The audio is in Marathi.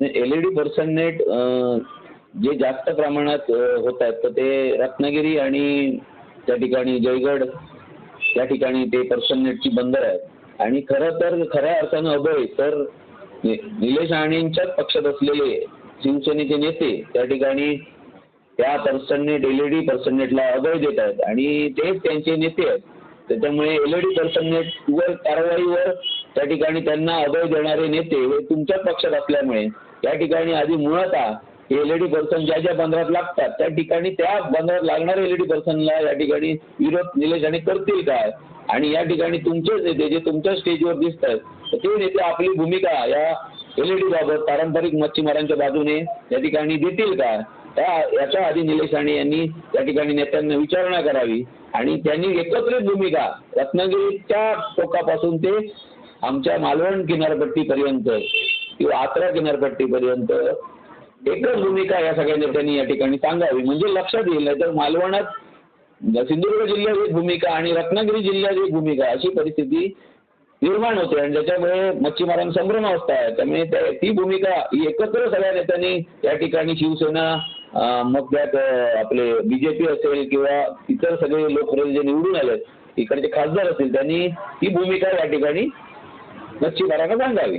एलईडी पर्सननेट जे जास्त प्रमाणात होत आहेत तर ते रत्नागिरी आणि त्या ठिकाणी जयगड त्या ठिकाणी ते पर्सननेटची बंदर आहेत. आणि खरं तर खऱ्या अर्थानं अभय तर निलेश राणेंच्याच पक्षात असलेले शिवसेनेचे नेते त्या ठिकाणी त्या पर्सननेट एल ई डी पर्सननेटला अभय देत आहेत. आणि तेच त्यांचे नेते आहेत. त्याच्यामुळे एल ई डी पर्सननेटवर कारवाईवर त्या ठिकाणी त्यांना अभय देणारे नेते हे तुमच्याच पक्षात असल्यामुळे त्या ठिकाणी आधी मुळात एलईडी पर्सन ज्या ज्या बंदरात लागतात त्या ठिकाणी त्या बंदरात लागणाऱ्या एलईडी पर्सनला या ठिकाणी विरोध निलेश राणे करतील काय? आणि या ठिकाणी तुमचेच नेते जे तुमच्या स्टेजवर दिसत आहेत ते नेते आपली भूमिका या एलईडी बाबत पारंपरिक मच्छीमारांच्या बाजूने या ठिकाणी देतील का त्या याच्या आधी निलेश राणे यांनी त्या ठिकाणी नेत्यांना विचारणा करावी आणि त्यांनी एकत्रित भूमिका रत्नागिरीच्या टोकापासून ते आमच्या मालवण किनारपट्टीपर्यंत किंवा आत्रा किनारपट्टीपर्यंत एकच भूमिका या सगळ्या नेत्यांनी या ठिकाणी सांगावी. म्हणजे लक्षात येईल नाही तर मालवणात म्हणजे सिंधुदुर्ग जिल्ह्यात एक भूमिका आणि रत्नागिरी जिल्ह्यात एक भूमिका अशी परिस्थिती निर्माण होते. आणि त्याच्यामुळे मच्छीमारांना संभ्रम अवस्था आहे त्यामुळे ती भूमिका ही एकत्र सगळ्या नेत्यांनी या ठिकाणी शिवसेना मग त्यात आपले बीजेपी असेल किंवा इतर सगळे लोकप्रतिनिधी जे निवडून आले इकडचे खासदार असतील त्यांनी ती भूमिका या ठिकाणी मच्छीमारांना सांगावी